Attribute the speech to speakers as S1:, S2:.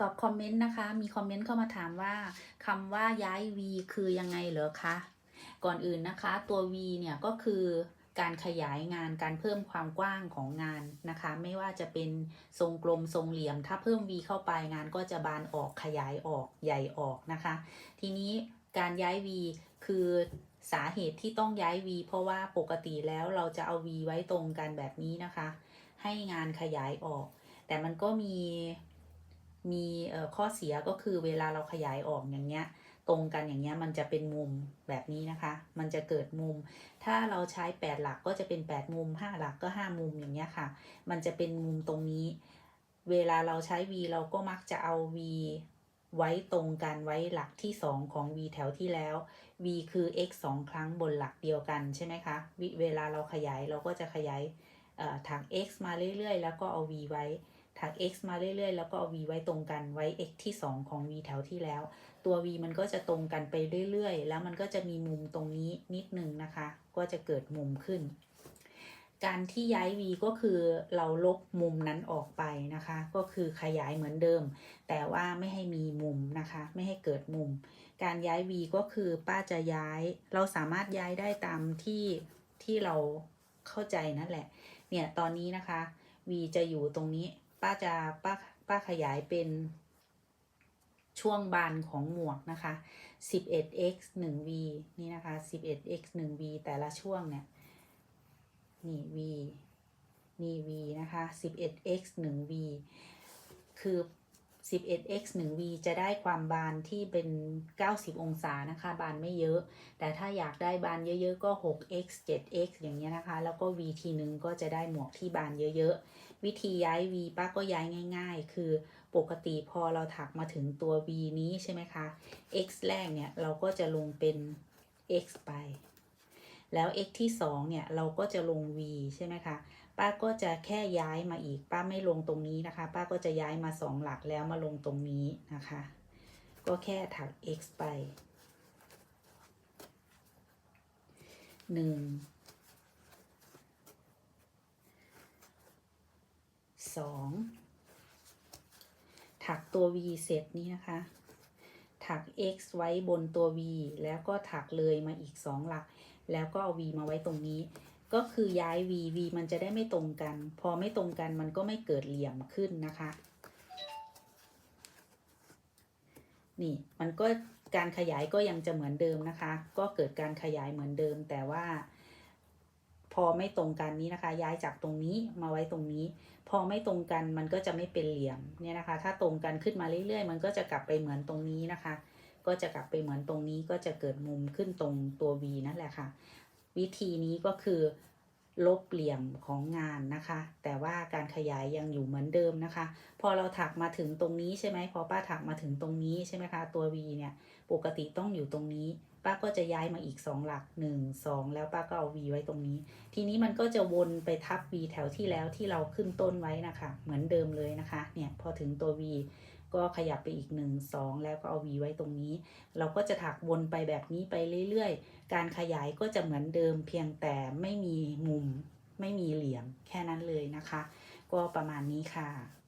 S1: ตอบคอมเมนต์นะคะ มีคอมเมนต์เข้ามาถามว่าคำว่าย้าย v คือยังไงเหรอคะ ก่อนอื่นนะคะ ตัว v เนี่ยก็คือการขยายงานการเพิ่มความกว้างของงานนะคะ ไม่ว่าจะเป็นทรงกลมทรงเหลี่ยม ถ้าเพิ่ม v เข้าไปงานก็จะบานออกขยายออกใหญ่ออกนะคะ ทีนี้การย้าย v คือสาเหตุที่ต้องย้าย v เพราะว่าปกติแล้วเราจะเอา v ไว้ตรงกันแบบนี้นะคะ ให้งานขยายออก แต่มันก็มี มีข้อเสียก็คือเวลาเราขยายออกอย่างเงี้ย ตรงกันอย่างเงี้ยมันจะเป็นมุมแบบนี้นะคะ มันจะเกิดมุม ถ้าเราใช้ 8 หลักก็จะเป็น 8 มุม 5 หลักก็ 5 มุมอย่างเงี้ยค่ะ มันจะเป็นมุมตรงนี้ เวลาเราใช้ v เราก็มักจะเอา v ไว้ตรงกันไว้หลักที่ 2 ของ v แถวที่แล้ว v คือ x 2 ครั้งบนหลักเดียวกันใช่ไหมคะ เวลาเราขยายเราก็จะขยายเอ่อถัก x มาเรื่อยๆ แล้วก็เอา v ไว้ ถัก x มาเรื่อยๆ แล้วก็เอา v ไว้ตรงกันไว้ x ที่ 2 ของ v แถวที่แล้ว ตัว v มันก็จะตรงกันไปเรื่อยๆ แล้วมันก็จะมีมุมตรงนี้นิดนึงนะคะ ก็จะเกิดมุมขึ้น การที่ย้าย v ก็คือเราลบมุมนั้นออกไปนะคะ ก็คือขยายเหมือนเดิม แต่ว่าไม่ให้มีมุมนะคะ ไม่ให้เกิดมุม การย้าย v ก็คือป้าจะย้าย เราสามารถย้ายได้ตามที่ที่เราเข้าใจนั่นแหละ เนี่ยตอนนี้นะคะ v จะอยู่ตรงนี้ ป้าจะป้าป้าขยายเป็นช่วงบานของหมวกนะคะ 11x 1v นี่นะคะ 11x 1v แต่ละช่วงเนี่ย นี่ v นี่ v นะคะ 11x 1v คือ 11x 1v จะได้ความบานที่เป็น 90 องศานะคะ บานไม่เยอะ แต่ถ้าอยากได้บานเยอะๆ ก็ 6x 7x อย่างเงี้ยนะคะ แล้วก็ v ทีนึงก็จะได้หมวกที่บานเยอะๆ วิธีย้าย v ป้าก็ย้ายง่าย ๆ คือปกติพอเราถักมาถึงตัว v นี้ใช่ไหมคะ x แรกเนี่ย เราก็จะลงเป็น x ไป แล้ว x ที่ 2 เนี่ย เราก็จะลง v ใช่ไหมคะ ป้าก็จะแค่ย้ายมาอีก ป้าไม่ลงตรงนี้นะคะ ป้าก็จะย้ายมา 2 หลักแล้วมาลงตรงนี้นะคะ ก็แค่ถัก x ไปหนึ่งสองถักตัว v เสร็จนี่นะคะ ถัก x ไว้บนตัว v แล้วก็ถักเลยมาอีก 2 หลัก แล้วก็เอา v มาไว้ตรงนี้ ก็คือย้าย v v มันจะได้ไม่ตรงกัน พอไม่ตรงกันมันก็ไม่เกิดเหลี่ยมขึ้นนะคะ นี่มันก็การขยายก็ยังจะเหมือนเดิมนะคะ ก็เกิดการขยายเหมือนเดิมแต่ว่า อไม่ตรงกันนี้นะคะ ย้ายจากตรงนี้มาไว้ตรงนี้ พอไม่ตรงกันมันก็จะไม่เป็นเหลี่ยมเนี่ยนะคะ ถ้าตรงกันขึ้นมาเรื่อยๆ มันก็จะกลับไปเหมือนตรงนี้นะคะ ก็จะกลับไปเหมือนตรงนี้ก็จะเกิดมุมขึ้นตรงตัว V นั่นแหละค่ะ วิธีนี้ก็คือ ลบเหลี่ยมของงานนะคะ แต่ว่าการขยายยังอยู่เหมือนเดิมนะคะ พอเราถักมาถึงตรงนี้ใช่ไหมพอป้าถักมาถึงตรงนี้ใช่ไหมคะ ตัว V เนี่ยปกติต้องอยู่ตรงนี้ ป้าก็จะย้ายมาอีก 2 หลัก 1 2 แล้วป้าก็เอา V ไว้ตรงนี้ ทีนี้มันก็จะวนไปทับ V แถวที่แล้วที่เราขึ้นต้นไว้นะคะ เหมือนเดิมเลยนะคะ เนี่ยพอถึงตัว V ก็ขยับไปอีก 1 2 แล้วก็เอา V ไว้ตรงนี้ เราก็จะถักวนไปแบบนี้ไปเรื่อยๆ การขยายก็จะเหมือนเดิมเพียงแต่ไม่มีมุม ไม่มีเหลี่ยมแค่นั้นเลยนะคะ ก็ประมาณนี้ค่ะ